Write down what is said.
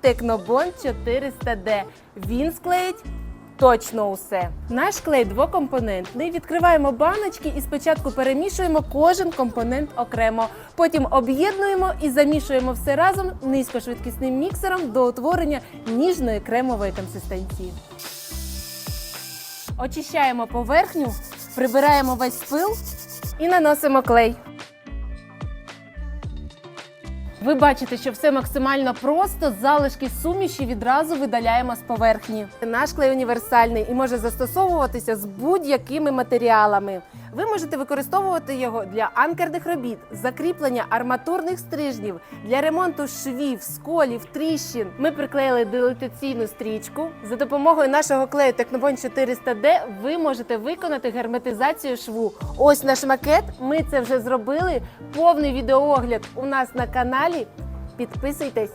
Технобон 400D. Він склеїть точно усе. Наш клей двокомпонентний. Відкриваємо баночки і спочатку перемішуємо кожен компонент окремо. Потім об'єднуємо і замішуємо все разом низькошвидкісним міксером до утворення ніжної кремової консистенції. Очищаємо поверхню, прибираємо весь пил і наносимо клей. Ви бачите, що все максимально просто. Залишки суміші відразу видаляємо з поверхні. Наш клей універсальний і може застосовуватися з будь-якими матеріалами. Ви можете використовувати його для анкерних робіт, закріплення арматурних стрижнів, для ремонту швів, сколів, тріщин. Ми приклеїли дилатаційну стрічку. За допомогою нашого клею Технобон 400D ви можете виконати герметизацію шву. Ось наш макет. Ми це вже зробили. Повний відеоогляд у нас на каналі. Підписуйтесь.